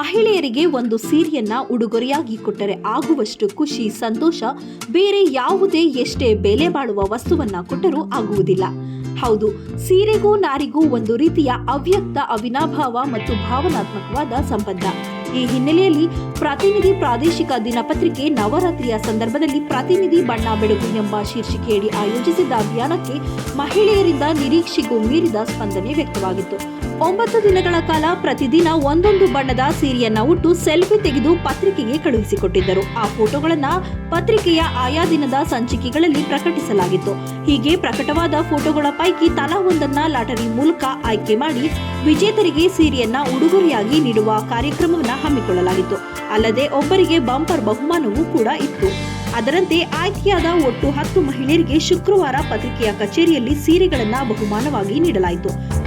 ಮಹಿಳೆಯರಿಗೆ ಒಂದು ಸೀರೆಯನ್ನ ಉಡುಗೊರೆಯಾಗಿ ಕೊಟ್ಟರೆ ಆಗುವಷ್ಟು ಖುಷಿ, ಸಂತೋಷ, ಬೇರೆ ಯಾವುದೇ ಎಷ್ಟೇ ಬೆಲೆ ಬಾಳುವ ವಸ್ತುವನ್ನ ಕೊಟ್ಟರೂ ಆಗುವುದಿಲ್ಲ. ಹೌದು, ಸೀರೆಗೂ ನಾರಿಗೂ ಒಂದು ರೀತಿಯ ಅವ್ಯಕ್ತ ಅವಿನಾಭಾವ ಮತ್ತು ಭಾವನಾತ್ಮಕವಾದ ಸಂಬಂಧ. ಈ ಹಿನ್ನೆಲೆಯಲ್ಲಿ ಪ್ರತಿನಿಧಿ ಪ್ರಾದೇಶಿಕ ದಿನಪತ್ರಿಕೆ ನವರಾತ್ರಿಯ ಸಂದರ್ಭದಲ್ಲಿ ಪ್ರತಿನಿಧಿ ಬಣ್ಣ ಬೆಳಗು ಎಂಬ ಶೀರ್ಷಿಕೆಯಡಿ ಆಯೋಜಿಸಿದ್ದ ಅಭಿಯಾನಕ್ಕೆ ಮಹಿಳೆಯರಿಂದ ನಿರೀಕ್ಷೆಗೂ ಮೀರಿದ ಸ್ಪಂದನೆ ವ್ಯಕ್ತವಾಗಿತ್ತು. ಒಂಬತ್ತು ದಿನಗಳ ಕಾಲ ಪ್ರತಿದಿನ ಒಂದೊಂದು ಬಣ್ಣದ ಸೀರೆಯನ್ನ ಉಟ್ಟು ಸೆಲ್ಫಿ ತೆಗೆದು ಪತ್ರಿಕೆಗೆ ಕಳುಹಿಸಿಕೊಟ್ಟಿದ್ದರು. ಆ ಫೋಟೋಗಳನ್ನ ಪತ್ರಿಕೆಯ ಆಯಾ ದಿನದ ಸಂಚಿಕೆಗಳಲ್ಲಿ ಪ್ರಕಟಿಸಲಾಗಿತ್ತು. ಹೀಗೆ ಪ್ರಕಟವಾದ ಫೋಟೋಗಳ ಪೈಕಿ ತಲಾ ಒಂದನ್ನ ಲಾಟರಿ ಮೂಲಕ ಆಯ್ಕೆ ಮಾಡಿ ವಿಜೇತರಿಗೆ ಸೀರೆಯನ್ನ ಉಡುಗೊರೆಯಾಗಿ ನೀಡುವ ಕಾರ್ಯಕ್ರಮವನ್ನ ಹಮ್ಮಿಕೊಳ್ಳಲಾಗಿತ್ತು. ಅಲ್ಲದೆ ಒಬ್ಬರಿಗೆ ಬಂಪರ್ ಬಹುಮಾನವೂ ಕೂಡ ಇತ್ತು. ಅದರಂತೆ ಆಯ್ಕೆಯಾದ ಒಟ್ಟು ಹತ್ತು ಮಹಿಳೆಯರಿಗೆ ಶುಕ್ರವಾರ ಪತ್ರಿಕೆಯ ಕಚೇರಿಯಲ್ಲಿ ಸೀರೆಗಳನ್ನ ಬಹುಮಾನವಾಗಿ ನೀಡಲಾಯಿತು.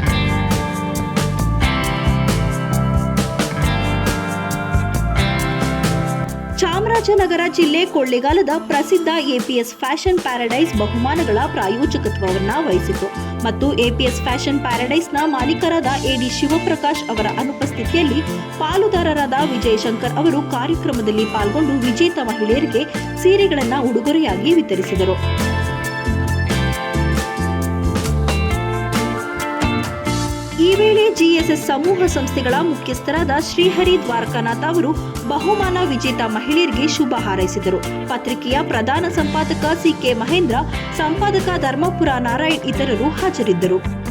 ಚಾಮರಾಜನಗರ ಜಿಲ್ಲೆ ಕೊಳ್ಳೇಗಾಲದ ಪ್ರಸಿದ್ಧ ಎಪಿಎಸ್ ಫ್ಯಾಷನ್ ಪ್ಯಾರಡೈಸ್ ಬಹುಮಾನಗಳ ಪ್ರಾಯೋಜಕತ್ವವನ್ನ ವಹಿಸಿತು. ಮತ್ತು ಎಪಿಎಸ್ ಫ್ಯಾಷನ್ ಪ್ಯಾರಡೈಸ್ನ ಮಾಲೀಕರಾದ ಎಡಿ ಶಿವಪ್ರಕಾಶ್ ಅವರ ಅನುಪಸ್ಥಿತಿಯಲ್ಲಿ ಪಾಲುದಾರರಾದ ವಿಜಯ್ ಶಂಕರ್ ಅವರು ಕಾರ್ಯಕ್ರಮದಲ್ಲಿ ಪಾಲ್ಗೊಂಡು ವಿಜೇತ ಮಹಿಳೆಯರಿಗೆ ಸೀರೆಗಳನ್ನು ಉಡುಗೊರೆಯಾಗಿ ವಿತರಿಸಿದರು. ಜಿಎಸ್ಎಸ್ ಸಮೂಹ ಸಂಸ್ಥೆಗಳ ಮುಖ್ಯಸ್ಥರಾದ ಶ್ರೀಹರಿ ದ್ವಾರಕಾನಾಥ್ ಅವರು ಬಹುಮಾನ ವಿಜೇತ ಮಹಿಳೆಯರಿಗೆ ಶುಭ ಹಾರೈಸಿದರು. ಪತ್ರಿಕೆಯ ಪ್ರಧಾನ ಸಂಪಾದಕ ಸಿಕೆ ಮಹೇಂದ್ರ, ಸಂಪಾದಕ ಧರ್ಮಪುರ ನಾರಾಯಣ್ ಇತರರು ಹಾಜರಿದ್ದರು.